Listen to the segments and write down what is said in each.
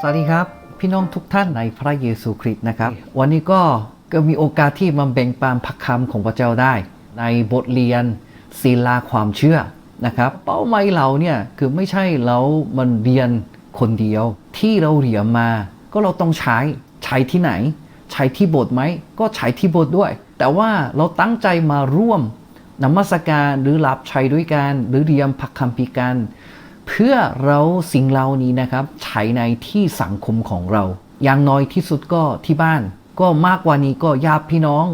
สวัสดีครับ พี่น้องทุกท่านในพระเยซูคริสต์นะครับ วันนี้ก็ก็มีโอกาสที่มาแบ่งปันพระคำของพระเจ้าได้ ในบทเรียนศีลาความเชื่อนะครับ เป้าหมายเราเนี่ยคือไม่ใช่เรามันเรียนคนเดียว ที่เราเรียนมา ก็เราต้องใช้ใช้ที่ไหน ใช้ที่โบสถ์ไหมก็ใช้ที่โบสถ์ด้วย แต่ว่าเราตั้งใจมาร่วมนมัสการหรือรับใช้ด้วยกันหรือเรียนพระคัมภีร์กัน เพื่อเราสิ่งเหล่านี้นะครับใช้ในที่สังคมของเรา อย่างน้อยที่สุดก็ที่บ้าน ก็มากกว่านี้ก็ญาติพี่น้อง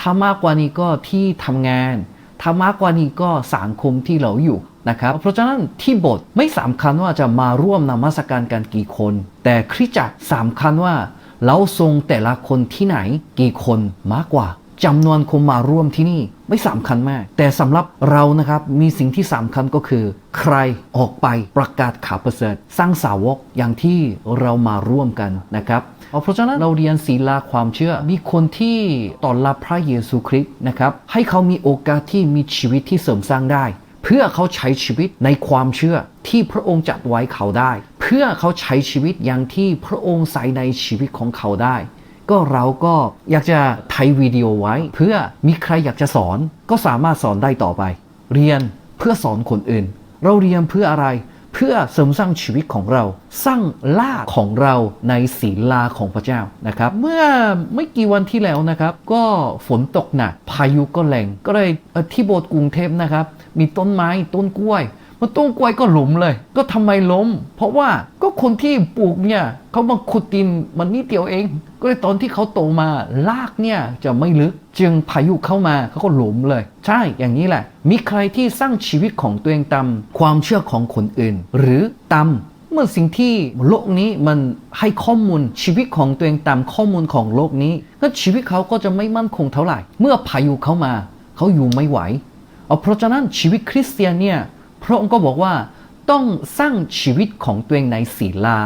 ถ้ามากกว่านี้ก็ที่ทำงาน ถ้ามากกว่านี้ก็สังคมที่เราอยู่นะครับ เพราะฉะนั้นที่บสถ์ไม่สำคัญว่าจะมาร่วมนมัสการกันกี่คน แต่คริสตจักรสำคัญว่าเราทรงแต่ละคนที่ไหนกี่คนมากกว่า จำนวนคนมาร่วมที่นี่ไม่สำคัญมาก แต่สำหรับเรานะครับมีสิ่งที่สำคัญก็คือ ใครออกไปประกาศข่าวประเสริฐ สร้างสาวกอย่างที่เรามาร่วมกันนะครับเพราะฉะนั้นเราเรียนศีลาความเชื่อ มีคนที่ต้อนรับพระเยซูคริสต์นะครับ ให้เขามีโอกาสที่มีชีวิตที่เสริมสร้างได้ เพื่อเขาใช้ชีวิตในความเชื่อที่พระองค์จัดไว้เขาได้ เพื่อเขาใช้ชีวิตอย่างที่พระองค์ใส่ในชีวิตของเขาได้ ก็เราก็อยากจะถ่ายวิดีโอไว้ เพื่อมีใครอยากจะสอนก็สามารถสอนได้ต่อไป เรียนเพื่อสอนคนอื่น เราเรียนเพื่ออะไร เพื่อเสริมสร้างชีวิตของเรา สร้างล่าของเราในศีลาของพระเจ้านะครับ เมื่อไม่กี่วันที่แล้วนะครับ ก็ฝนตกหนักพายุก็แรงก็เลยที่โบสถ์กรุงเทพนะครับ มีต้นไม้ต้นกล้วย มันต้นกล้วยก็หลุมเลย ก็ทำไมล้ม เพราะว่าก็คนที่ปลูกเนี่ยเขามาขุดดินมันนิดเดียวเอง ก็เลยตอนที่เขาโตมาลากเนี่ยจะไม่ลึก จึงพายุเข้ามาเขาก็หลุมเลย ใช่อย่างนี้แหละ มีใครที่สร้างชีวิตของตัวเองตามความเชื่อของคนอื่น หรือตามเมื่อสิ่งที่โลกนี้มันให้ข้อมูลชีวิตของตัวเองตามข้อมูลของโลกนี้ก็ชีวิตเขาก็จะไม่มั่นคงเท่าไหร่ เมื่อพายุเข้ามาเขาอยู่ไม่ไหวเอาเพราะฉะนั้นชีวิตคริสเตียนเนี่ย พระองค์ก็บอกว่าต้องสร้างชีวิตของตัวเองในศีลา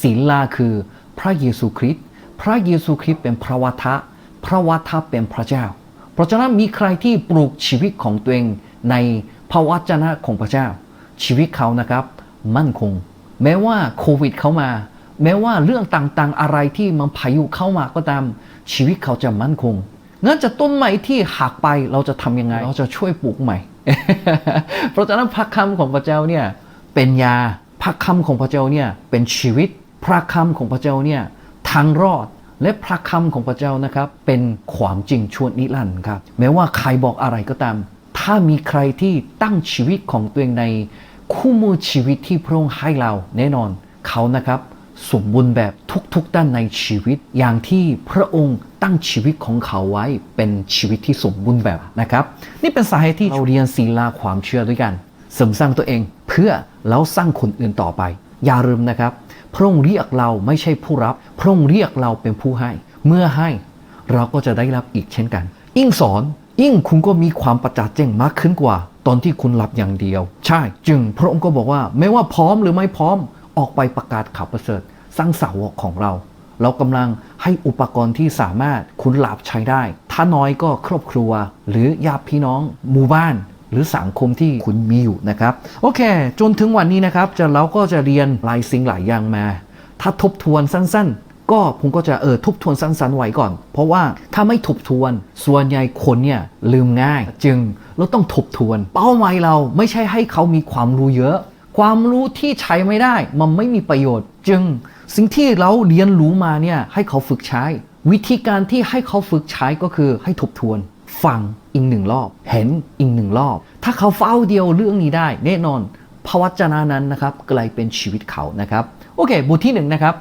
ศีลาคือพระเยซูคริสต์ พระเยซูคริสต์เป็นพระวทะ พระวทะเป็นพระเจ้า เพราะฉะนั้นมีใครที่ปลูกชีวิตของตัวเองในพระวจนะของพระเจ้า ชีวิตเขานะครับมั่นคง แม้ว่าโควิดเข้ามา แม้ว่าเรื่องต่างๆอะไรที่มันพายุเข้ามาก็ตาม ชีวิตเขาจะมั่นคงงั้นจะต้นไม้ที่หักไปเราจะทำยังไง เราจะช่วยปลูกใหม่ เพราะฉะนั้นพระคำของพระเจ้าเนี่ยเป็นยาพระคำของพระเจ้าเนี่ยเป็นชีวิต พระคำของพระเจ้าเนี่ยทางรอดและพระคำของพระเจ้านะครับ เป็นความจริงชวนนิรันดร์ครับ แม้ว่าใครบอกอะไรก็ตาม ถ้ามีใครที่ตั้งชีวิตของตัวเองในคู่มือชีวิตที่พระองค์ให้เราแน่นอนเขานะครับ สมบูรณ์แบบทุกๆด้านในชีวิต อย่างที่พระองค์ตั้งชีวิตของเขาไว้เป็นชีวิตที่สมบูรณ์แบบนะครับ นี่เป็นสาเหตุที่เราเรียนศีลาความเชื่อด้วยกันเสริมสร้างตัวเองเพื่อแล้วสร้างคนอื่นต่อไป อย่าลืมนะครับ พระองค์เรียกเราไม่ใช่ผู้รับ พระองค์เรียกเราเป็นผู้ให้ เมื่อให้เราก็จะได้รับอีกเช่นกัน ยิ่งสอนยิ่งคุณก็มีความประจักษ์แจ้งมากขึ้นกว่า ตอนที่คุณรับอย่างเดียว ใช่ จึงพระองค์ก็บอกว่า ไม่ว่าพร้อมหรือไม่พร้อม ออกไปประกาศข่าวประเสริฐ สร้างสาวกของเรา เรากำลังให้อุปกรณ์ที่สามารถคุณหลับใช้ได้ ถ้าน้อยก็ครอบครัว หรือญาติพี่น้อง หมู่บ้าน หรือสังคมที่คุณมีอยู่นะครับ โอเค จนถึงวันนี้นะครับจะเราก็จะเรียนหลายสิ่งหลายอย่างมา ถ้าทบทวนสั้นๆก็ผมก็จะเออทบทวนสั้นๆไว้ก่อน เพราะว่าถ้าไม่ทบทวน ส่วนใหญ่คนเนี่ยลืมง่าย จึงเราต้องทบทวน เป้าหมายเราไม่ใช่ให้เขามีความรู้เยอะ ความรู้ที่ใช้ไม่ได้มันไม่มีประโยชน์ จึง สิ่งที่เราเรียนรู้มาเนี่ยให้เขาฝึกใช้ วิธีการที่ให้เขาฝึกใช้ก็คือให้ทบทวน ฟังอีกหนึ่งรอบ เห็นอีกหนึ่งรอบ ถ้าเขาเฝ้าเดียวเรื่องนี้ได้ แน่นอนพระวจนะนั้นนะครับกลายเป็นชีวิตเขานะครับโอเคบทที่หนึ่งนะครับ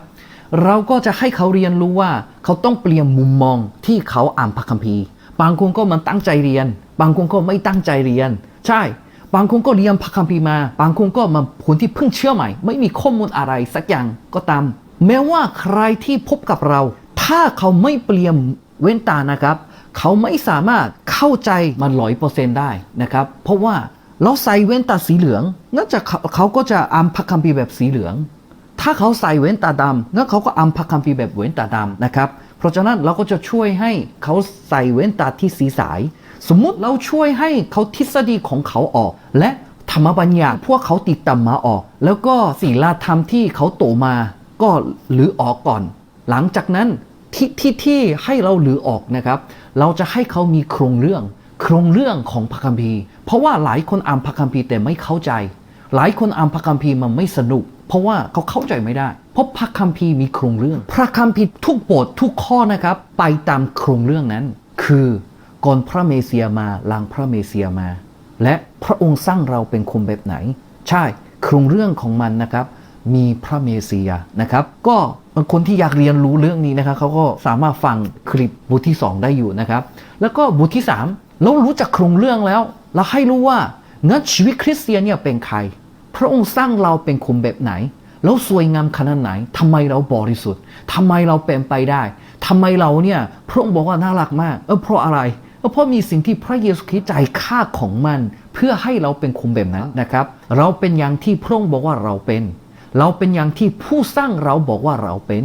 เราก็จะให้เขาเรียนรู้ว่าเขาต้องเปลี่ยนมุมมองที่เขาอ่านพระคัมภีร์ บางคนก็มันตั้งใจเรียน บางคนก็ไม่ตั้งใจเรียน ใช่ บางคนก็เรียนพระคัมภีร์มา บางคนก็มาคนที่เพิ่งเชื่อใหม่ ไม่มีข้อมูลอะไรสักอย่างก็ตาม แม้ว่าใครที่พบกับเรา ถ้าเขาไม่เปลี่ยนเว้นตานะครับ เขาไม่สามารถเข้าใจมันร้อยเปอร์เซ็นต์ได้นะครับ เพราะว่าเราใส่เว้นตาสีเหลืองงั้นจะเขาเขาก็จะอ่านพระคัมภีร์แบบสีเหลือง ถ้าเขาใส่เว้นตาดำงั้นเขาก็อ่านพระคัมภีร์แบบเว้นตาดำนะครับ เพราะฉะนั้นเราก็จะช่วยให้เขาใส่เว้นตาที่สีสาย สมมุติเราช่วยให้เขาทฤษฎีของเขาออก และธรรมบัญญัติพวกเขาติดตามมาออก แล้วก็ศีลธรรมที่เขาโตมาก็หรือออกก่อน หลังจากนั้นที่ที่ที่ให้เราหรือออกนะครับ เราจะให้เขามีโครงเรื่อง โครงเรื่องของพระคัมภีร์ เพราะว่าหลายคนอ่านพระคัมภีร์แต่ไม่เข้าใจ หลายคนอ่านพระคัมภีร์มันไม่สนุก เพราะว่าเขาเข้าใจไม่ได้ เพราะพระคัมภีร์มีโครงเรื่อง พระคัมภีร์ทุกบททุกข้อนะครับ ไปตามโครงเรื่องนั้น คือ ก่อนพระเมสเสียมาหลังพระเมสเสียมา และพระองค์สร้างเราเป็นคนแบบไหน ใช่โครงเรื่องของมันนะครับ มีพระเมสเสียนะครับ ก็บางคนที่อยากเรียนรู้เรื่องนี้นะครับเขาก็สามารถฟังคลิปบทที่ 2 ได้อยู่นะครับ แล้วก็บทที่ 3 เรารู้จักโครงเรื่องแล้ว เราให้รู้ว่างั้นชีวิตคริสเตียนเนี่ยเป็นใคร พระองค์สร้างเราเป็นคนแบบไหนแล้วสวยงามขนาดไหนทำไมเราบริสุทธิ์ทำไมเราเป็นไปได้ทำไมเราเนี่ย พระองค์บอกว่าน่ารักมาก เออเพราะอะไร เออเพราะมีสิ่งที่พระเยซูคริสต์จ่ายค่าของมัน เพื่อให้เราเป็นคนแบบนั้นนะครับ เราเป็นอย่างที่พระองค์บอกว่าเราเป็น เราเป็นอย่างที่ผู้สร้างเราบอกว่าเราเป็น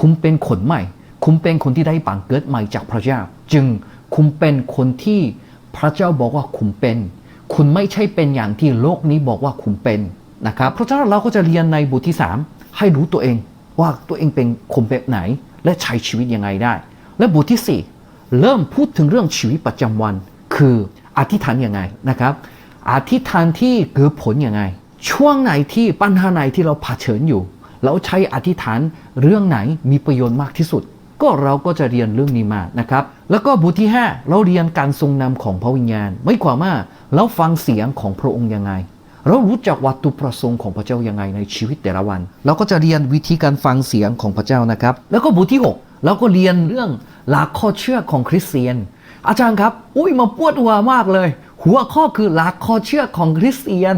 คุณเป็นคนใหม่ คุณเป็นคนที่ได้บังเกิดใหม่จากพระเจ้า จึงคุณเป็นคนที่พระเจ้าบอกว่าคุณเป็น คุณไม่ใช่เป็นอย่างที่โลกนี้บอกว่าคุณเป็นนะครับ เพราะฉะนั้นเราก็จะเรียนในบทที่ 3 ให้รู้ตัวเองว่าตัวเองเป็นคนแบบไหน และใช้ชีวิตยังไงได้ และบทที่ 4 เริ่มพูดถึงเรื่องชีวิตประจำวัน คืออธิษฐานยังไงนะครับอธิษฐานที่เกิดผลยังไง ช่วงไหนที่ปัญหาไหนที่เราเผชิญอยู่ เราใช้อธิษฐานเรื่องไหนมีประโยชน์มากที่สุด ก็เราก็จะเรียนเรื่องนี้มานะครับ แล้วก็บทที่ 5 เราเรียนการทรงนำของพระวิญญาณ ไม่ความว่าเราฟังเสียงของพระองค์ยังไง เรารู้จักวัตถุประสงค์ของพระเจ้ายังไงในชีวิตแต่ละวัน เราก็จะเรียนวิธีการฟังเสียงของพระเจ้านะครับ แล้วก็บทที่ 6 เราก็เรียนเรื่องหลักข้อเชื่อของคริสเตียน อาจารย์ครับ อุ้ยมาปวดหัวมากเลย หัวข้อคือหลักข้อเชื่อของคริสเตียน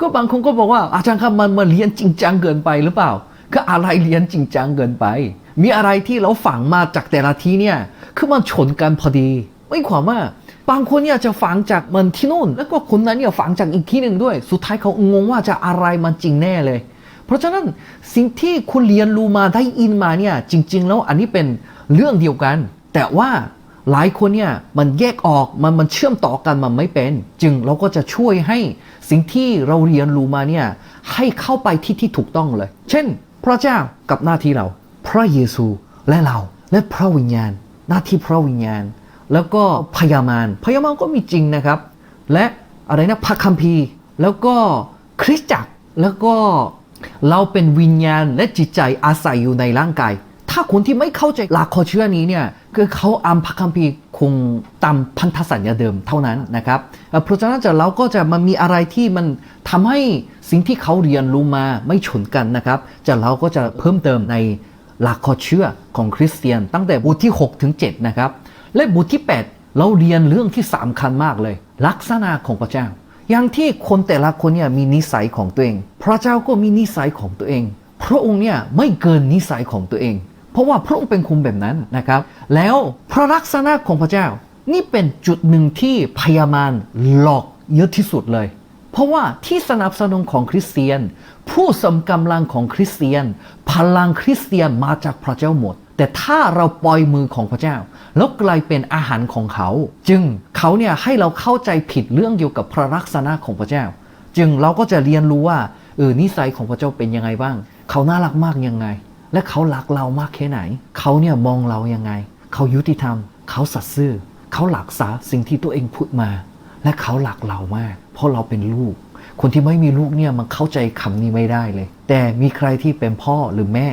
ก็บางคนก็บอกว่าอาจารย์ครับมันมาเรียนจริงจังเกินไปหรือเปล่า ก็อะไรเรียนจริงจังเกินไป มีอะไรที่เราฝังมาจากแต่ละที่เนี่ยคือมันชนกันพอดี ไม่ความว่าบางคนเนี่ยจะฝังจากมันที่นู่น แล้วก็คนนั้นเนี่ยฝังจากอีกที่หนึ่งด้วย สุดท้ายเขางงว่าจะอะไรมันจริงแน่เลย เพราะฉะนั้นสิ่งที่คุณเรียนรู้มาได้อินมาเนี่ยจริง ๆ แล้วอันนี้เป็นเรื่องเดียวกัน แต่ว่าหลายคนเนี่ยมันแยกออกมันมันเชื่อมต่อกันมันไม่เป็น จึงเราก็จะช่วยให้สิ่งที่เราเรียนรู้มาเนี่ยให้เข้าไปที่ที่ถูกต้องเลย เช่น พระเจ้ากับหน้าที่เรา พระเยซูและเราและพระวิญญาณ หน้าที่พระวิญญาณ แล้วก็พยามารพยามารก็มีจริงนะครับ และอะไรนะพระคัมภีร์ แล้วก็คริสตจักรแล้วก็ เราเป็นวิญญาณและจิตใจอาศัยอยู่ในร่างกาย ถ้าคนที่ไม่เข้าใจหลักข้อเชื่อนี้เนี่ยคือเขาอ่านพระคัมภีร์คงตามพันธสัญญาเดิมเท่านั้นนะครับเอ่อเพราะฉะนั้นจะเราก็จะมันมีอะไรที่มันทำให้สิ่งที่เขาเรียนรู้มาไม่ชนกันนะครับ จะเราก็จะเพิ่มเติมในหลักข้อเชื่อของคริสเตียน ตั้งแต่บทที่6ถึง7นะครับและบทที่ 8 เราเรียนเรื่องที่สำคัญมากเลย ลักษณะของพระเจ้า อย่างที่คนแต่ละคนเนี่ยมีนิสัยของตัวเอง พระเจ้าก็มีนิสัยของตัวเอง พระองค์เนี่ยไม่เกินนิสัยของตัวเอง เพราะว่าพระองค์เป็นคนแบบนั้นนะครับ แล้วพระลักษณะของพระเจ้า นี่เป็นจุดหนึ่งที่พยามารหลอกเยอะที่สุดเลย เพราะว่าที่สนับสนุนของคริสเตียน ผู้สมกำลังของคริสเตียน พลังคริสเตียนมาจากพระเจ้าหมด แต่ถ้าเราปล่อยมือของพระเจ้า แล้วกลายเป็นอาหารของเขา จึงเขาเนี่ยให้เราเข้าใจผิดเรื่องเกี่ยวกับพระลักษณะของพระเจ้า จึงเราก็จะเรียนรู้ว่าเออนิสัยของพระเจ้าเป็นยังไงบ้าง เขาน่ารักมากยังไง และเขารักเรามากแค่ไหน เขาเนี่ยมองเรายังไง เขายุติธรรม เขาสัตย์ซื่อ เขาหลักษาสิ่งที่ตัวเองพูดมา และเขาหลักเรามาก เพราะเราเป็นลูก คนที่ไม่มีลูกเนี่ยมันเข้าใจคำนี้ไม่ได้เลย แต่มีใครที่เป็นพ่อหรือแม่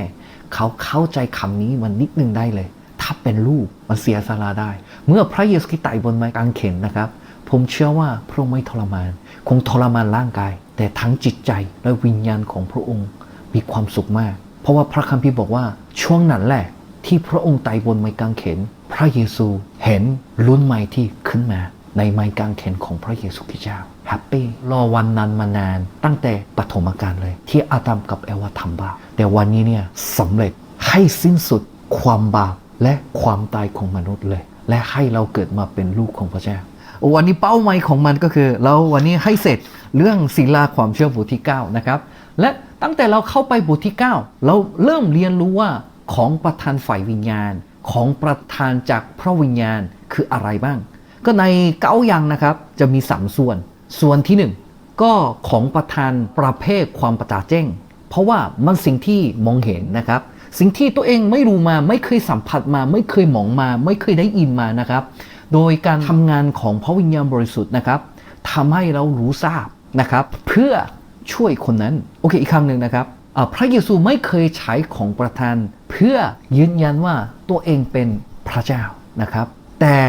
เขาเข้าใจคำนี้มันนิดนึงได้เลย ถ้าเป็นลูกมันเสียสละได้ เมื่อพระเยซูคริสต์ตายบนไม้กางเขนนะครับ ผมเชื่อว่าพระองค์ไม่ทรมาน คงทรมานร่างกาย แต่ทั้งจิตใจและวิญญาณของพระองค์มีความสุขมาก เพราะว่าพระคัมภีร์บอกว่าช่วงนั้นแหละที่พระองค์ตายบนไม้กางเขน พระเยซูเห็นรุ่นใหม่ที่ขึ้นมาในไม้กางเขนของพระเยซูคริสต์เจ้า แฮปปี้รอวันนั้นมานาน ตั้งแต่ปฐมกาลเลย ที่อาดัมกับเอวาทำบาปแต่วันนี้เนี่ยสำเร็จให้สิ้นสุดความบาปและความตายของมนุษย์เลย และให้เราเกิดมาเป็นลูกของพระเจ้าวันนี้เป้าหมายของมันก็คือ เราวันนี้ให้เสร็จเรื่องศิลาความเชื่อบทที่9นะครับและตั้งแต่เราเข้าไปบทที่ 9 เราเริ่มเรียนรู้ว่าของประธานฝ่ายวิญญาณของประธานจากพระวิญญาณคืออะไรบ้าง ก็ในเก้าอย่างนะครับจะมีสามส่วน ส่วนที่หนึ่งก็ของประธานประเภทความประจาแจ้ง เพราะว่ามันสิ่งที่มองเห็นนะครับ สิ่งที่ตัวเองไม่รู้มาไม่เคยสัมผัสมา ไม่เคยมองมา ไม่เคยได้ยินมานะครับ โดยการทำงานของพระวิญญาณบริสุทธิ์นะครับทำให้เรารู้ทราบนะครับ เพื่อช่วยคนนั้น โอเคอีกคำหนึ่งนะครับพระเยซูไม่เคยใช้ของประทาน เพื่อยืนยันว่าตัวเองเป็นพระเจ้านะครับ แต่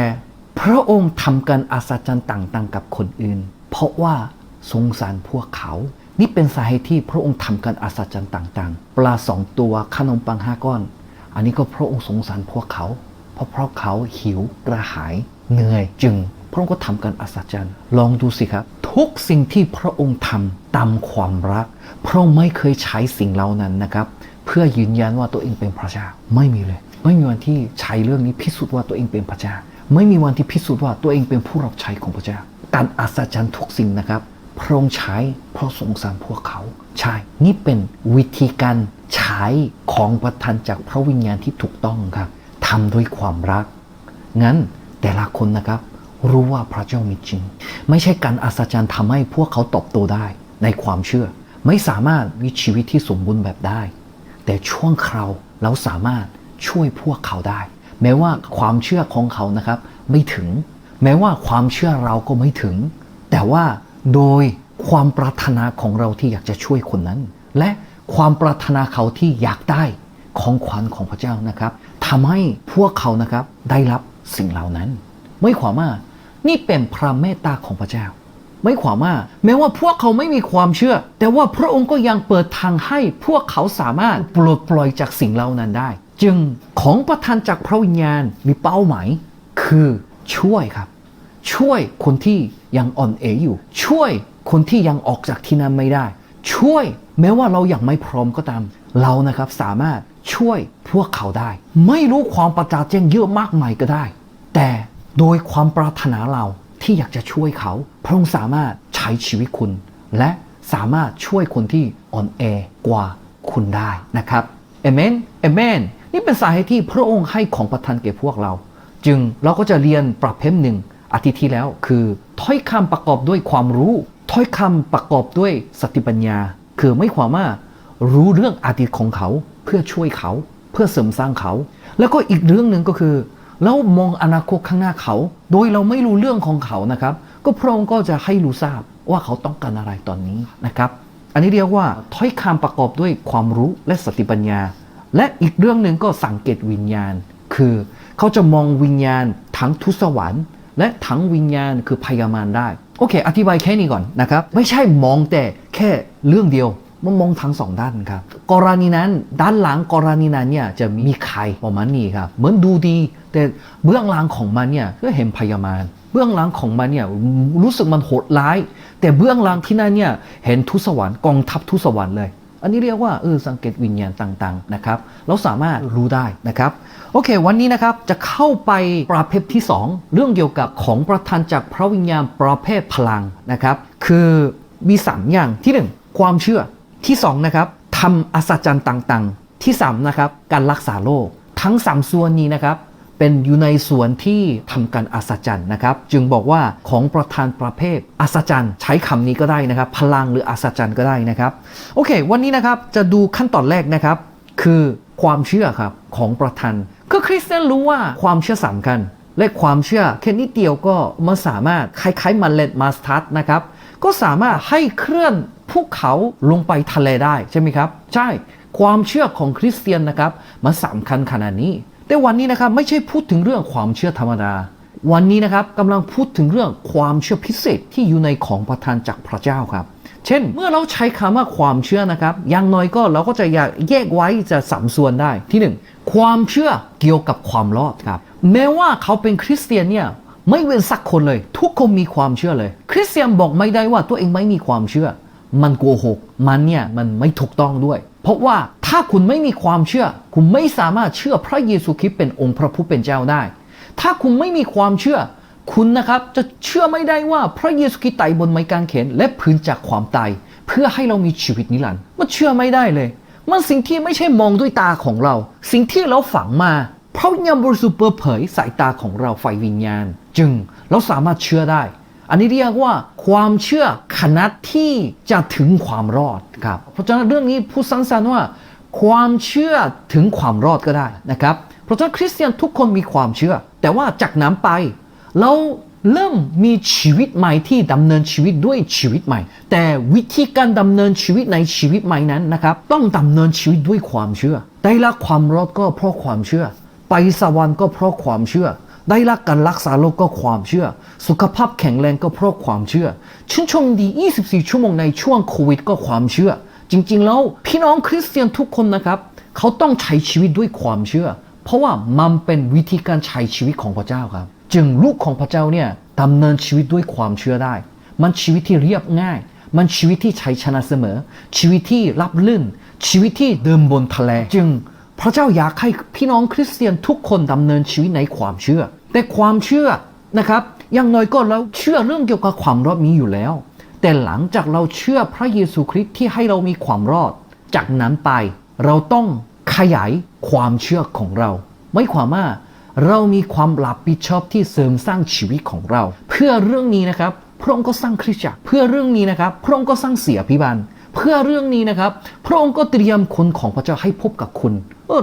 พระองค์ทำการอัศจรรย์ต่างๆ กับคนอื่น เพราะว่าสงสารพวกเขา นี่เป็นสาเหตุที่พระองค์ทำการอัศจรรย์ต่างๆ ปลาสองตัวขนมปังห้าก้อน อันนี้ก็พระองค์สงสารพวกเขา เพราะเพราะเขาหิวกระหายเหนื่อยจึง พระองค์ก็ทำการอัศจรรย์ ลองดูสิครับ ทุกสิ่งที่พระองค์ทำตามความรัก พระองค์ไม่เคยใช้สิ่งเหล่านั้นนะครับ เพื่อยืนยันว่าตัวเองเป็นพระเจ้าไม่มีเลย ไม่มีวันที่ใช้เรื่องนี้พิสูจน์ว่าตัวเองเป็นพระเจ้าไม่มีวันที่พิสูจน์ว่าตัวเองเป็นผู้รับใช้ของพระเจ้า การอัศจรรย์ทุกสิ่งนะครับ พระองค์ใช้เพราะสงสารพวกเขา ใช่ นี่เป็นวิธีการใช้ของประทานจากพระวิญญาณที่ถูกต้องครับทำด้วยความรัก งั้นแต่ละคนนะครับ รู้ว่าพระเจ้ามีจริง ไม่ใช่การอัศจรรย์ทำให้พวกเขาตอบโตได้ในความเชื่อ ไม่สามารถมีชีวิตที่สมบูรณ์แบบได้ แต่ช่วงคราวเราสามารถช่วยพวกเขาได้ แม้ว่าความเชื่อของเขานะครับ ไม่ถึง แม้ว่าความเชื่อเราก็ไม่ถึง แต่ว่าโดยความปรารถนาของเราที่อยากจะช่วยคนนั้น และความปรารถนาเขาที่อยากได้ของขวัญของพระเจ้านะครับทำให้พวกเขานะครับได้รับสิ่งเหล่านั้น ไม่ความว่านี่เป็นพระเมตตาของพระเจ้า ไม่ความว่าแม้ว่าพวกเขาไม่มีความเชื่อ แต่ว่าพระองค์ก็ยังเปิดทางให้พวกเขาสามารถปลดปล่อยจากสิ่งเหล่านั้นได้ จึงของประทานจากพระวิญญาณมีเป้าหมาย คือ ช่วยครับ ช่วยคนที่ยังอ่อนแออยู่ ช่วยคนที่ยังออกจากที่นั่นไม่ได้ ช่วยแม้ว่าเรายังไม่พร้อมก็ตาม เรานะครับสามารถช่วยพวกเขาได้ ไม่รู้ความประจาแจ้งเยอะมากมายก็ได้ แต่โดยความปรารถนาเราที่อยากจะช่วยเขา พระองค์สามารถใช้ชีวิตคุณ และสามารถช่วยคนที่อ่อนแอกว่าคุณได้นะครับเอเมนเอเมน นี่เป็นสาเหตุที่พระองค์ให้ของประทานแก่พวกเรา จึงเราก็จะเรียนประเภทหนึ่งอาทิตย์ที่แล้วคือถ้อยคำประกอบด้วยความรู้ ถ้อยคำประกอบด้วยสติปัญญา คือไม่ความว่ารู้เรื่องอดีตของเขาเพื่อช่วยเขา เพื่อเสริมสร้างเขา แล้วก็อีกเรื่องหนึ่งก็คือเรามองอนาคตข้างหน้าเขา โดยเราไม่รู้เรื่องของเขานะครับ ก็พระองค์ก็จะให้รู้ทราบว่าเขาต้องการอะไรตอนนี้นะครับ อันนี้เรียกว่าถ้อยคำประกอบด้วยความรู้และสติปัญญา และอีกเรื่องหนึ่งก็สังเกตวิญญาณ คือ เขาจะมองวิญญาณทั้งทุสวรรค์ และทั้งวิญญาณคือพยามารได้ โอเค อธิบายแค่นี้ก่อนนะครับ ไม่ใช่มองแต่แค่เรื่องเดียวมันมองทั้งสองด้านครับ กรณีนั้นด้านหลังกรณีนั้นเนี่ยจะมีใครประมาณนี้ครับ เหมือนดูดี แต่เบื้องหลังของมันเนี่ยก็เห็นพยามารเบื้องหลังของมันเนี่ยรู้สึกมันโหดร้าย แต่เบื้องหลังที่นั่นเนี่ยเห็นทุสวรรค์กองทัพทุสวรรค์เลย อันนี้เรียกว่าเออสังเกตวิญญาณต่างๆนะครับเราสามารถรู้ได้นะครับโอเค วันนี้นะครับจะเข้าไปประเภทที่ 2 เรื่องเกี่ยวกับของประทานจากพระวิญญาณประเภทพลังนะครับ คือมีสามอย่างที่หนึ่งความเชื่อที่สองนะครับทำอัศจรรย์ต่างๆ ที่สามนะครับการรักษาโรคทั้งสามส่วนนี้นะครับ เป็นอยู่ในส่วนที่ทำการอัศจรรย์นะครับ จึงบอกว่าของประธานประเภทอัศจรรย์ใช้คำนี้ก็ได้นะครับ พลังหรืออัศจรรย์ก็ได้นะครับ โอเค วันนี้นะครับจะดูขั้นตอนแรกนะครับ คือความเชื่อครับของประธานก็คริสเตียนรู้ว่าความเชื่อสำคัญ และความเชื่อแค่นิดเดียวก็มันสามารถคล้ายๆมันเล็ดมาสตัร์ดนะครับก็สามารถให้เคลื่อนภูเขาลงไปทะเลได้ใช่ไหมครับ ใช่ความเชื่อของคริสเตียนนะครับมันสำคัญขนาดนี้ แต่วันนี้นะครับไม่ใช่พูดถึงเรื่องความเชื่อธรรมดา วันนี้นะครับกำลังพูดถึงเรื่องความเชื่อพิเศษที่อยู่ในของประทานจากพระเจ้าครับ เช่น เมื่อเราใช้คำว่าความเชื่อนะครับอย่างน้อยก็เราก็จะอยากแยกไว้จะสามส่วนได้ที่หนึ่งความเชื่อเกี่ยวกับความรอดครับ แม้ว่าเขาเป็นคริสเตียนเนี่ยไม่เว้นสักคนเลย ทุกคนมีความเชื่อเลย คริสเตียนบอกไม่ได้ว่าตัวเองไม่มีความเชื่อ มันโกหก มันเนี่ยมันไม่ถูกต้องด้วย เพราะว่าถ้าคุณไม่มีความเชื่อ คุณไม่สามารถเชื่อพระเยซูคริสต์เป็นองค์พระผู้เป็นเจ้าได้ ถ้าคุณไม่มีความเชื่อ คุณนะครับจะเชื่อไม่ได้ว่าพระเยซูคริสต์ตายบนไม้กางเขนและพื้นจากความตายเพื่อให้เรามีชีวิตนิรันดร์มันเชื่อไม่ได้เลย มันสิ่งที่ไม่ใช่มองด้วยตาของเรา สิ่งที่เราฝังมาพระวิญญาณบริสุทธิ์เปิดเผยสายตาของเราไฟวิญญาณ จึงเราสามารถเชื่อได้ อันนี้เรียกว่าความเชื่อขนาดที่จะถึงความรอดครับ เพราะฉะนั้นเรื่องนี้พูดสั้นๆว่า ความเชื่อถึงความรอดก็ได้นะครับ เพราะฉะนั้นคริสเตียนทุกคนมีความเชื่อ แต่ว่าจากนั้นไปเราเริ่มมีชีวิตใหม่ที่ดำเนินชีวิตด้วยชีวิตใหม่ แต่วิธีการดำเนินชีวิตในชีวิตใหม่นั้นนะครับ ต้องดำเนินชีวิตด้วยความเชื่อ ได้รับความรอดก็เพราะความเชื่อ ไปสวรรค์ก็เพราะความเชื่อ ได้รับการรักษาโรคก็ความเชื่อ สุขภาพแข็งแรงก็เพราะความเชื่อชื่นชมดี 24 ชั่วโมงในช่วงโควิดก็ความเชื่อ จริงๆ แล้วพี่น้องคริสเตียนทุกคนนะครับ เขาต้องใช้ชีวิตด้วยความเชื่อ เพราะว่ามันเป็นวิธีการใช้ชีวิตของพระเจ้าครับ จึงลูกของพระเจ้าเนี่ยดำเนินชีวิตด้วยความเชื่อได้ มันชีวิตที่เรียบง่าย มันชีวิตที่ใชัยชนะเสมอ ชีวิตที่รับลื่น ชีวิตที่เดินบนทะเลจึง พระเจ้าอยากให้พี่น้องคริสเตียนทุกคนดำเนินชีวิตในความเชื่อ แต่ความเชื่อนะครับอย่างน้อยก็เราเชื่อเรื่องเกี่ยวกับความรอดมีอยู่แล้ว แต่หลังจากเราเชื่อพระเยซูคริสต์ที่ให้เรามีความรอด จากนั้นไปเราต้องขยายความเชื่อของเรา ไม่ความว่าเรามีความรับผิดชอบที่เสริมสร้างชีวิตของเรา เพื่อเรื่องนี้นะครับพระองค์ก็สร้างคริสตจักร เพื่อเรื่องนี้นะครับพระองค์ก็สร้างเสียพิบันเพื่อเรื่องนี้นะครับ พระองค์ก็เตรียมคนของพระเจ้าให้พบกับคุณ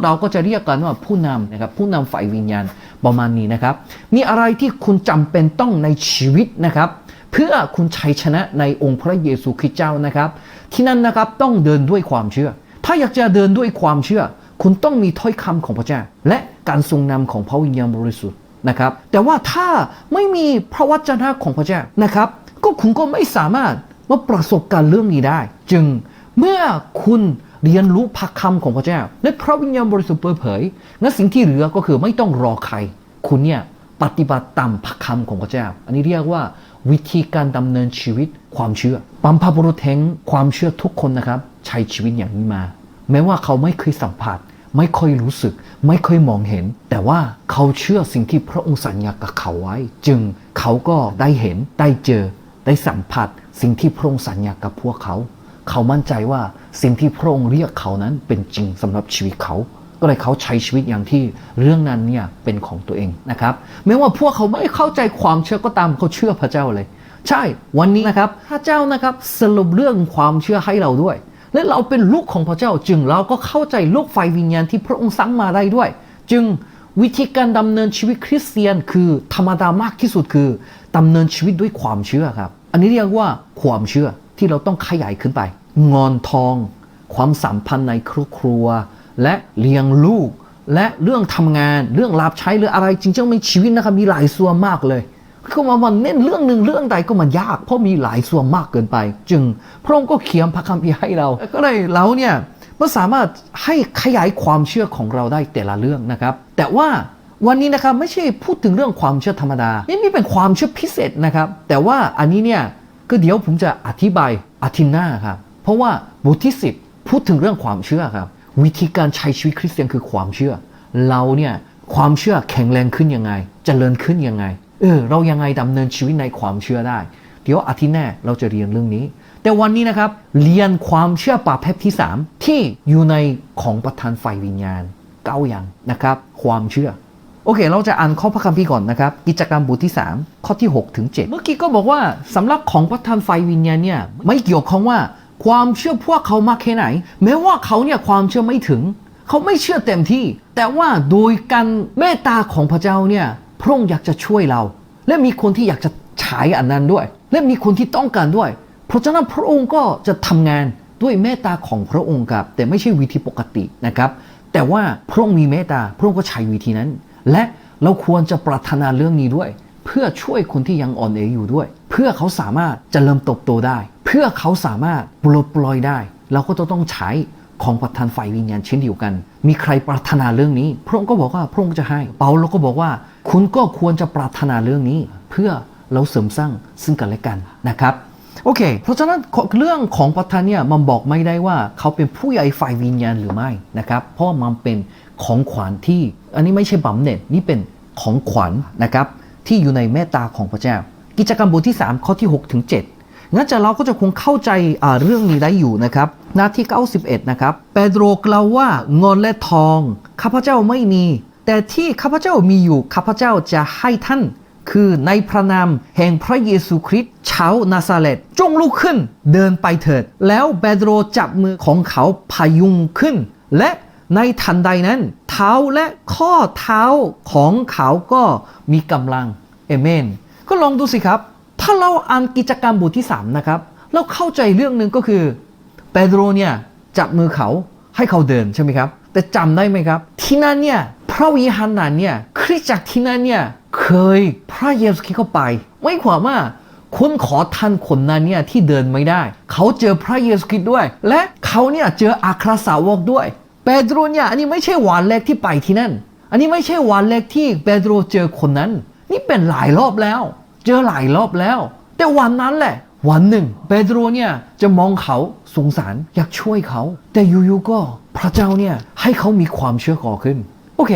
เราก็จะเรียกกันว่าผู้นำนะครับผู้นำฝ่ายวิญญาณประมาณนี้นะครับ มีอะไรที่คุณจำเป็นต้องในชีวิตนะครับ เพื่อคุณชัยชนะในองค์พระเยซูคริสต์เจ้านะครับ ที่นั่นนะครับต้องเดินด้วยความเชื่อ ถ้าอยากจะเดินด้วยความเชื่อ คุณต้องมีถ้อยคำของพระเจ้า และการทรงนำของพระวิญญาณบริสุทธิ์นะครับแต่ว่าถ้าไม่มีพระวจนะของพระเจ้านะครับ ก็คุณก็ไม่สามารถมาประสบการณ์เรื่องนี้ได้ จึงเมื่อคุณ เรียนรู้พระคำของพระเจ้า และพระวิญญาณบริสุทธิ์เปิดเผยงั้นสิ่งที่เหลือก็คือไม่ต้องรอใคร คุณเนี่ยปฏิบัติตามพระคำของพระเจ้า อันนี้เรียกว่าวิธีการดำเนินชีวิตความเชื่อปัมพบุรุษแห่งความเชื่อทุกคนนะครับ ใช้ชีวิตอย่างนี้มา แม้ว่าเขาไม่เคยสัมผัส ไม่เคยรู้สึก ไม่เคยมองเห็น แต่ว่าเขาเชื่อสิ่งที่พระองค์สัญญากับเขาไว้ จึงเขาก็ได้เห็นได้เจอได้สัมผัส สิ่งที่พระองค์สัญญากับพวกเขา เขามั่นใจว่าสิ่งที่พระองค์เรียกเขานั้นเป็นจริงสำหรับชีวิตเขา ก็เลยเขาใช้ชีวิตอย่างที่เรื่องนั้นเนี่ยเป็นของตัวเองนะครับแม้ว่าพวกเขาไม่เข้าใจความเชื่อก็ตามเขาเชื่อพระเจ้าเลย ใช่วันนี้นะครับพระเจ้านะครับสรุปเรื่องความเชื่อให้เราด้วย และเราเป็นลูกของพระเจ้าจึงเราก็เข้าใจโลกไฟวิญญาณที่พระองค์สั่งมาได้ด้วย จึงวิธีการดำเนินชีวิตคริสเตียนคือธรรมดามากที่สุดคือดำเนินชีวิตด้วยความเชื่อครับ อันนี้เรียกว่าความเชื่อที่เราต้องขยายขึ้นไป งอนทอง ความสัมพันธ์ในครอบครัว และเลี้ยงลูก และเรื่องทำงานเรื่องรับใช้หรืออะไรจริงๆในชีวิตนะครับมีหลายส่วนมากเลยก็มาวันเน้นเรื่องหนึ่งเรื่องใดก็มันยาก เพราะมีหลายส่วนมากเกินไป จึงพระองค์ก็เขียนพระคัมภีร์ให้เรา ก็เลยเราเนี่ยมันสามารถให้ขยายความเชื่อของเราได้แต่ละเรื่องนะครับ แต่ว่าวันนี้นะครับไม่ใช่พูดถึงเรื่องความเชื่อธรรมดานี่นี่เป็นความเชื่อพิเศษนะครับ แต่ว่าอันนี้เนี่ยก็เดี๋ยวผมจะอธิบายอาทิตย์หน้าครับ ราะว่าบทที่ 10 พูดถึงเรื่องความเชื่อครับ วิธีการใช้ชีวิตคริสเตียนคือความเชื่อ เราเนี่ยความเชื่อแข็งแรงขึ้นยังไงจเจริญขึ้นยังไงเออเรายังไงดำเนินชีวิตในความเชื่อได้ เดี๋ยวอาทิตย์หน้าเราจะเรียนเรื่องนี้ แต่วันนี้นะครับเรียนความเชื่อประเภทที่ 3 ที่อยู่ในของประธานไฟวิญญาณเก้าอย่างนะครับ ความเชื่อโอเค เราจะอ่านข้อพระคัมภีร์ก่อนนะครับ กิจกรรมบทที่ 3 ข้อที่ 6 ถึง 7 เมื่อกี้ก็บอกว่าสำหรับของประธานไฟวิญญาณเนี่ย ไม่เกี่ยวข้องว่า ความเชื่อพวกเขามากแค่ไหน แม้ว่าเขาเนี่ยความเชื่อไม่ถึง เขาไม่เชื่อเต็มที่ แต่ว่าโดยการเมตตาของพระเจ้าเนี่ยพระองค์อยากจะช่วยเรา และมีคนที่อยากจะฉายอันนั้นด้วย และมีคนที่ต้องการด้วย เพราะฉะนั้นพระองค์ก็จะทำงานด้วยเมตตาของพระองค์ครับ แต่ไม่ใช่วิธีปกตินะครับ แต่ว่าพระองค์มีเมตตาพระองค์ก็ใช้วิธีนั้น และเราควรจะปรารถนาเรื่องนี้ด้วย เพื่อช่วยคนที่ยังอ่อนแออยู่ด้วย พื่อเขาสามารถจเจะเริ่มเติบโตได้ เพื่อเขาสามารถปลดปล่อยได้ เราก็จะต้องใช้ของประทานไฟวิญญาณเช่นเดียวกัน มีใครปรารถนาเรื่องนี้ พระองค์ก็บอกว่าพระองค์จะให้ เปาโลก็บอกว่า คุณก็ควรจะปรารถนาเรื่องนี้ เพื่อเราเสริมสร้างซึ่งกันและกันนะครับโอเค เพราะฉะนั้นเรื่องของประธานเนี่ยมันบอกไม่ได้ว่าเขาเป็นผู้ใหญ่ฝ่ายวิญญาณหรือไม่นะครับ เพราะมันเป็นของขวัญที่ อันนี้ไม่ใช่บำเหน็จนี่เป็นของขวัญนะครับที่อยู่ในเมตตาของพระเจ้า กิจกรรมบทที่ 3 ข้อที่ 6 ถึง 7 งั้นจะเราก็จะคงเข้าใจเรื่องนี้ได้อยู่นะครับ หน้าที่ 91 นะครับ เปโตรกล่าวว่าเงินและทอง ข้าพเจ้าไม่มี แต่ที่ข้าพเจ้ามีอยู่ ข้าพเจ้าจะให้ท่าน คือในพระนามแห่งพระเยซูคริสต์ชาวนาซาเรตจงลุกขึ้นเดินไปเถิด แล้วเปโตรจับมือของเขาพยุงขึ้น และในทันใดนั้น เท้าและข้อเท้าของเขาก็มีกำลัง เอเมน ก็ลองดูสิครับ ถ้าเราอ่านกิจกรรมบทที่ 3 นะครับ เราเข้าใจเรื่องหนึ่งก็คือเปโตรเนี่ยจับมือเขาให้เขาเดินใช่ไหมครับ แต่จำได้ไหมครับ ที่นั่นเนี่ยพระวิหารนั้นเนี่ยคริสตจักรที่นั่นเนี่ยเคยพระเยซูคริสต์เข้าไป ไม่ความว่าคนขอทันคนนั้นเนี่ยที่เดินไม่ได้ เขาเจอพระเยซูคริสต์ด้วย และเขาเนี่ยเจออัครสาวกด้วยเปโตรเนี่ยอันนี้ไม่ใช่วันแรกที่ไปที่นั่น อันนี้ไม่ใช่วันแรกที่เปโตรเจอคนนั้น นี่เป็นหลายรอบแล้ว เจอหลายรอบแล้ว แต่วันนั้นแหละ วันหนึ่งเปโตรเนี่ยจะมองเขาสงสารอยากช่วยเขา แต่อยู่ๆก็พระเจ้าเนี่ยให้เขามีความเชื่อก่อขึ้น โอเค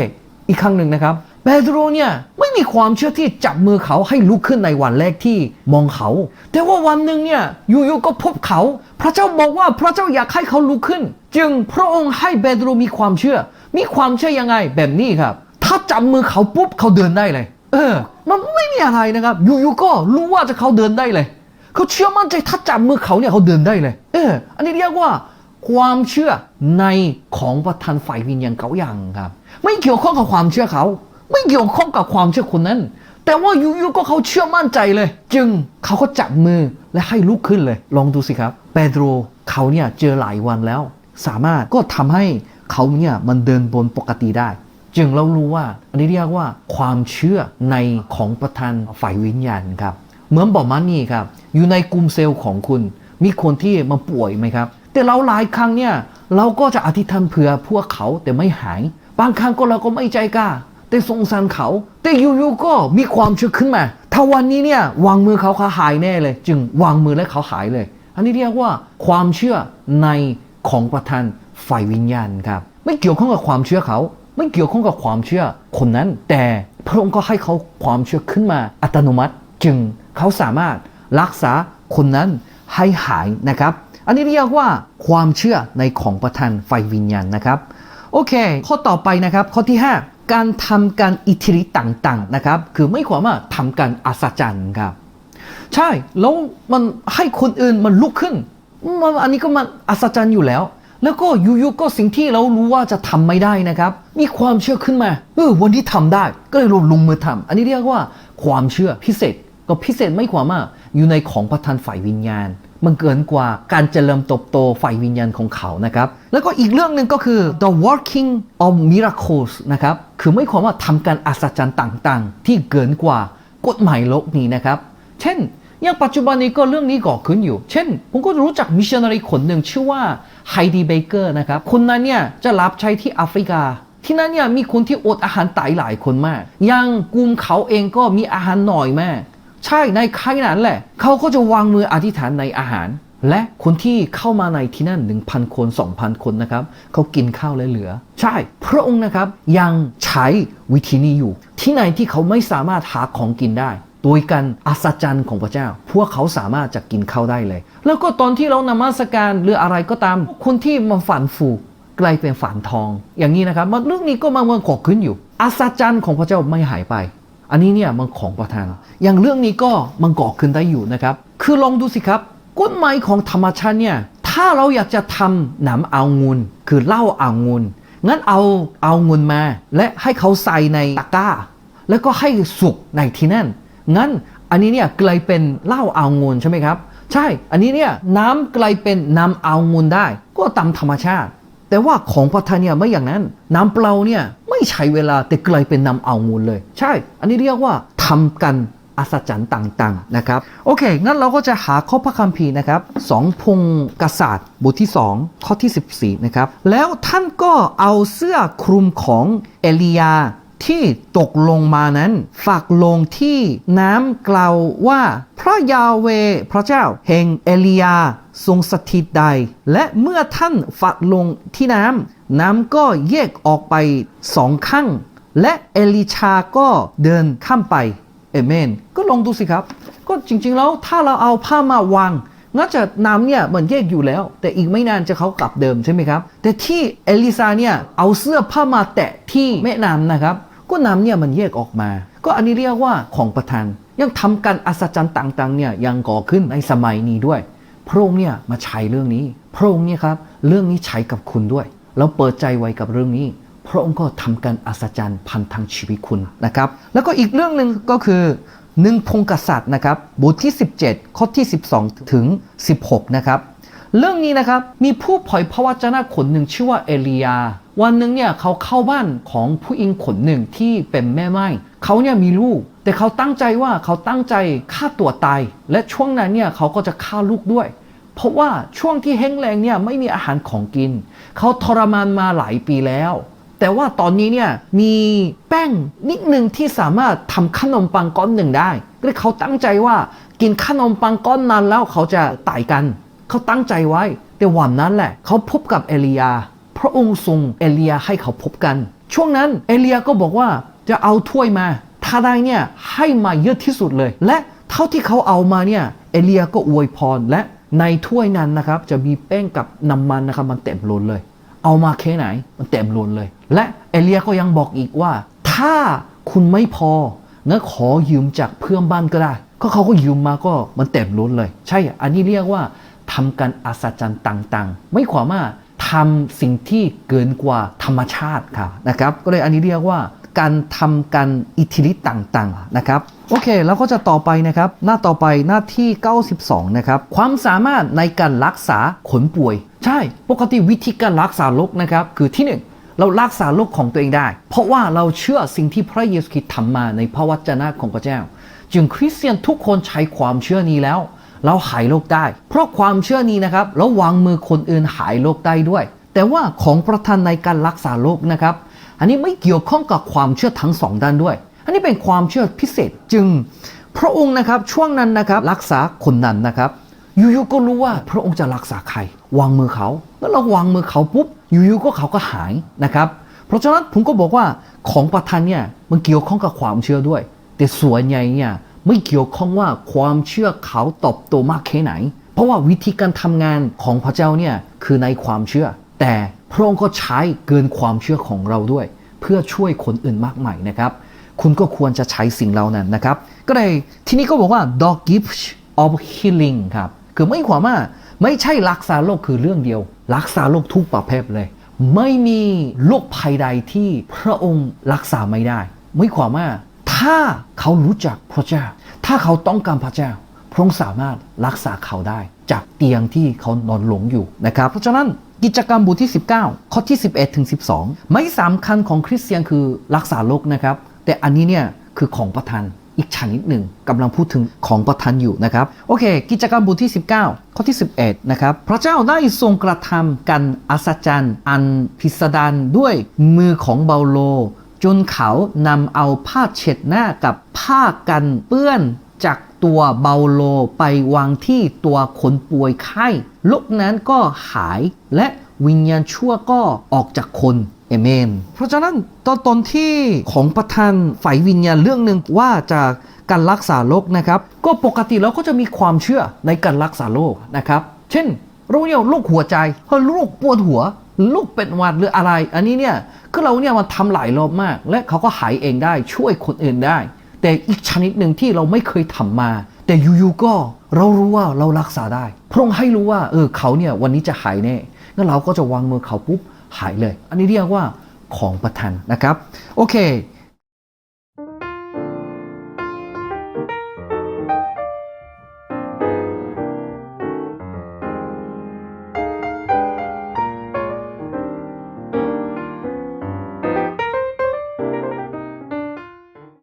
อีกครั้งหนึ่งนะครับเปโตรเนี่ยไม่มีความเชื่อที่จับมือเขาให้ลุกขึ้นในวันแรกที่มองเขา แต่ว่าวันหนึ่งเนี่ยอยู่ๆก็พบเขา พระเจ้าบอกว่าพระเจ้าอยากให้เขาลุกขึ้น จึงพระองค์ให้เปโตรมีความเชื่อ มีความเชื่อยังไงแบบนี้ครับ ถ้าจับมือเขาปุ๊บเขาเดินได้เลย เออ มันไม่มีอะไรนะครับ อยู่ๆก็รู้ว่าจะเขาเดินได้เลย เขาเชื่อมั่นใจถ้าจับมือเขาเนี่ยเขาเดินได้เลย เออ อันนี้เรียกว่าความเชื่อในของประธานฝ่ายวิญญาณเขาอย่างครับ ไม่เกี่ยวข้องกับความเชื่อเขา ไม่เกี่ยวข้องกับความเชื่อคนนั้น แต่ว่าอยู่ๆก็เขาเชื่อมั่นใจเลย จึงเขาก็จับมือและให้ลุกขึ้นเลย ลองดูสิครับเปโตรเขาเนี่ยเจอหลายวันแล้ว สามารถก็ทำให้เขาเนี่ยมันเดินบนปกติได้ จึงเรารู้ว่า อันนี้เรียกว่าความเชื่อในของประธานฝ่ายวิญญาณครับ เหมือนบอกมานี่ครับ อยู่ในกลุ่มเซลล์ของคุณ มีคนที่มาป่วยไหมครับ แต่เราหลายครั้งเนี่ยเราก็จะอธิษฐานเผื่อพวกเขาแต่ไม่หาย บางครั้งก็เราก็ไม่ใจกล้า แต่สงสารเขา แต่อยู่ๆก็มีความเชื่อขึ้นมา ถ้าวันนี้เนี่ยวางมือเขาเขาหายแน่เลย จึงวางมือและเขาหายเลย อันนี้เรียกว่าความเชื่อในของประธานฝ่ายวิญญาณครับ ไม่เกี่ยวข้องกับความเชื่อเขา ไม่เกี่ยวข้องกับความเชื่อคนนั้น แต่พระองค์ก็ให้เขาความเชื่อขึ้นมาอัตโนมัติจึงเขาสามารถรักษาคนนั้นให้หายนะครับ อันนี้เรียกว่าความเชื่อในของประทานไฟวิญญาณนะครับ โอเค ข้อต่อไปนะครับ ข้อที่ 5 การทำการอิทธิฤทธิ์ต่างๆนะครับ คือไม่ความว่าทำการอัศจรรย์ครับ ใช่ แล้วมันให้คนอื่นมันลุกขึ้นมันอันนี้ก็มันอัศจรรย์อยู่แล้ว แล้วก็อยู่ๆก็สิ่งที่เรารู้ว่าจะทำไม่ได้นะครับ มีความเชื่อขึ้นมาเออวันนี้ทำได้ก็เลยลงลงมือทำอันนี้เรียกว่าความเชื่อพิเศษ ก็พิเศษไม่กว่ามาอยู่ในของประทานฝ่ายวิญญาณ มันเกินกว่าการเจริญเติบโตฝ่ายวิญญาณของเขานะครับ แล้วก็อีกเรื่องหนึ่งก็คือ the working of miracles นะครับคือไม่ความว่าทำการอัศจรรย์ต่างๆ ที่เกินกว่ากฎหมายโลกนี้นะครับ เช่นอย่างปัจจุบันนี้ก็เรื่องนี้ก่อขึ้นอยู่ เช่น ผมก็รู้จักมิชชันนารีคนหนึ่งชื่อว่า ไฮดีเบเกอร์นะครับคนนั้นเนี่ยจะรับใช้ที่แอฟริกา ที่นั่นเนี่ยมีคนที่อดอาหารตายหลายคนมาก ยังกลุ่มเขาเองก็มีอาหารหน่อยมาก ใช่ในค่ายนั้นแหละ เขาก็จะวางมืออธิษฐานในอาหาร และคนที่เข้ามาในที่นั่น 1,000 คน 2,000 คนนะครับเขากินข้าวและเหลือ ใช่ พระองค์นะครับยังใช้วิธีนี้อยู่ ที่ไหนที่เขาไม่สามารถหาของกินได้ โดยการอัศจรรย์ของพระเจ้า พวกเขาสามารถจะกินข้าวได้เลย แล้วก็ตอนที่เรานมัสการหรืออะไรก็ตาม คนที่มาฝันฟูกลายเป็นฝันทอง อย่างนี้นะครับมันเรื่องนี้ก็มาเมืองก่อขึ้นอยู่ อัศจรรย์ของพระเจ้าไม่หายไป อันนี้เนี่ยมันของประทาน อย่างเรื่องนี้ก็มันก่อขึ้นได้อยู่นะครับ คือลองดูสิครับกฎหมายของธรรมชาติเนี่ยถ้าเราอยากจะทำน้ำเอางุนคือเหล้าเอางุนงั้นเอาเอางุนมา และให้เขาใส่ในตะกร้า แล้วก็ให้สุกในที่นั่น งั้นอันนี้เนี่ยกลายเป็นเหล้าเอางุนใช่ไหมครับ ใช่ อันนี้เนี่ยน้ำกลายเป็นน้ำเอางุนได้ ก็ตามธรรมชาติ แต่ว่าของประทานเนี่ยไม่อย่างนั้น น้ำเปล่าเนี่ยไม่ใช้เวลาแต่กลายเป็นน้ำเอามูลเลย ใช่ อันนี้เรียกว่าทำกันอัศจรรย์ต่างๆนะครับ โอเค งั้นเราก็จะหาข้อพระคัมภีร์นะครับสองพงกษัตริย์บทที่ 2 ข้อที่ 14 นะครับ แล้วท่านก็เอาเสื้อคลุมของเอลียา ที่ตกลงมานั้นฝากลงที่น้ำกล่าวว่า พระยาเวพระเจ้าแห่งเอลียาทรงสถิตใด และเมื่อท่านฝากลงที่น้ำน้ำก็แยกออกไปสองข้างและเอลิชาก็เดินข้ามไปเอเมน ก็ลองดูสิครับ ก็จริงๆแล้วถ้าเราเอาผ้ามาวางน่าจะน้ำเนี่ยมันแยกอยู่แล้ว แต่อีกไม่นานจะเขากลับเดิมใช่ไหมครับ แต่ที่เอลิซาเนี่ยเอาเสื้อผ้ามาแตะที่แม่น้ำนะครับ ก็น้ำเนี่ยมันแยกออกมา ก็อันนี้เรียกว่าของประทาน ยังทำการอัศจรรย์ต่างๆเนี่ยยังก่อขึ้นในสมัยนี้ด้วย พระองค์เนี่ยมาใช้เรื่องนี้ พระองค์เนี่ยครับเรื่องนี้ใช้กับคุณด้วยเราเปิดใจไว้กับเรื่องนี้ พระองค์ก็ทำการอัศจรรย์พันทางชีวิตคุณนะครับ แล้วก็อีกเรื่องหนึ่งก็คือหนึ่งพงกษัตริย์นะครับบทที่ 17 ข้อที่ 12 ถึง 16 นะครับ เรื่องนี้นะครับมีผู้เผยพระวจนะคนหนึ่งชื่อว่าเอลียา วันหนึ่งเนี่ยเขาเข้าบ้านของผู้หญิงคนหนึ่งที่เป็นแม่ไม้เขาเนี่ยมีลูก แต่เขาตั้งใจว่าเขาตั้งใจฆ่าตัวตาย และช่วงนั้นเนี่ยเขาก็จะฆ่าลูกด้วย เพราะว่าช่วงที่แห้งแล้งเนี่ยไม่มีอาหารของกิน เขาทรมานมาหลายปีแล้ว แต่ว่าตอนนี้เนี่ยมีแป้งนิดหนึ่งที่สามารถทำขนมปังก้อนหนึ่งได้ก็เลยเขาตั้งใจว่ากินขนมปังก้อนนั้นแล้วเขาจะตายกัน เขาตั้งใจไว้ แต่วันนั้นแหละ เขาพบกับเอลียา พระองค์ทรงเอลียาให้เขาพบกัน ช่วงนั้นเอลียาก็บอกว่าจะเอาถ้วยมาถ้าได้เนี่ยให้มาเยอะที่สุดเลย และเท่าที่เขาเอามาเนี่ยเอลียาก็อวยพรและในถ้วยนั้นนะครับจะมีแป้งกับน้ำมันนะครับมันเต็มล้นเลย เอามาแค่ไหนมันเต็มล้นเลย และเอลียก็ยังบอกอีกว่า ถ้าคุณไม่พองั้นขอยืมจากเพื่อนบ้านก็ได้ ก็เขาก็ยืมมาก็มันเต็มล้นเลย ใช่ อันนี้เรียกว่า ทำการอัศจรรย์ต่างๆ ไม่ความว่าทำสิ่งที่เกินกว่าธรรมชาติค่ะนะครับ ก็เลยอันนี้เรียกว่าการทำการอิทธิฤทธิ์ต่างๆนะครับโอเคแล้วก็จะต่อไปนะครับ หน้าต่อไปหน้าที่ 92 นะครับ ความสามารถในการรักษาคนป่วย ใช่ปกติวิธีการรักษาโรคนะครับ คือที่หนึ่งเรารักษาโรคของตัวเองได้ เพราะว่าเราเชื่อสิ่งที่พระเยซูคริสต์ทำมาในพระวจนะของพระเจ้า จึงคริสเตียนทุกคนใช้ความเชื่อนี้แล้ว เราหายโรคได้ เพราะความเชื่อนี้นะครับเราวางมือคนอื่นหายโรคได้ด้วย แต่ว่าของประทานในการรักษาโรคนะครับ อันนี้ไม่เกี่ยวข้องกับความเชื่อทั้งสองด้านด้วย อันนี้เป็นความเชื่อพิเศษจึง พระองค์นะครับช่วงนั้นนะครับรักษาคนนั้นนะครับยู่ๆก็รู้ว่าพระองค์จะรักษาใคร วางมือเขาแล้วเราวางมือเขาปุ๊บยู่ๆก็เขาก็หายนะครับ เพราะฉะนั้นผมก็บอกว่าของประทานเนี่ยมันเกี่ยวข้องกับความเชื่อด้วย แต่ส่วนใหญ่เนี่ย ไม่เกี่ยวข้องว่าความเชื่อเขาตอบโตมากแค่ไหน เพราะว่าวิธีการทำงานของพระเจ้าเนี่ยคือในความเชื่อ แต่พระองค์ก็ใช้เกินความเชื่อของเราด้วย เพื่อช่วยคนอื่นมากมายนะครับ คุณก็ควรจะใช้สิ่งเหล่านั้นนะครับ ก็เลยที่นี่ก็บอกว่า dog gift of healing ครับคือไม่ความว่าไม่ใช่รักษาโรคคือเรื่องเดียว รักษาโรคทุกประเภทเลย ไม่มีโรคภัยใดที่พระองค์รักษาไม่ได้ ไม่ความว่า ถ้าเขารู้จักพระเจ้า ถ้าเขาต้องการพระเจ้า พระองค์สามารถรักษาเขาได้ จากเตียงที่เขานอนหลงอยู่นะครับ เพราะฉะนั้นกิจกรรมบทที่ 19 ข้อที่ 11ถึง12 ไม่สำคัญของคริสเตียนคือรักษาโรคนะครับ แต่อันนี้เนี่ยคือของประทานอีกชนิดหนึ่งกำลังพูดถึงของประทานอยู่นะครับ โอเค กิจกรรมบทที่ 19 ข้อที่ 11 นะครับ พระเจ้าได้ทรงกระทำกันอัศจรรย์ อันพิสดารด้วยมือของเบาโล จนเขานำเอาผ้าเช็ดหน้ากับผ้ากันเปื้อนจากตัวเบาโลไปวางที่ตัวคนป่วยไข้โรคนั้นก็หายและวิญญาณชั่วก็ออกจากคนเอเมน เพราะฉะนั้นตอนตอนที่ของประธานฝ่ายวิญญาณเรื่องหนึ่งว่าจากการรักษาโรคนะครับ ก็ปกติเราก็จะมีความเชื่อในการรักษาโรคนะครับ เช่นโรคเนี่ยโรคหัวใจเฮ้ยโรคปวดหัว ลูกเป็นหวัดหรืออะไร อันนี้เนี่ยคือเราเนี่ยมันทำหลายรอบมาก และเขาก็หายเองได้ช่วยคนอื่นได้ แต่อีกชนิดหนึ่งที่เราไม่เคยทำมา แต่อยู่ๆก็เรารู้ว่าเรารักษาได้พระองค์ให้รู้ว่าเออเขาเนี่ยวันนี้จะหายแน่งั้นเราก็จะวางมือเขาปุ๊บหายเลย อันนี้เรียกว่าของประทานนะครับ โอเค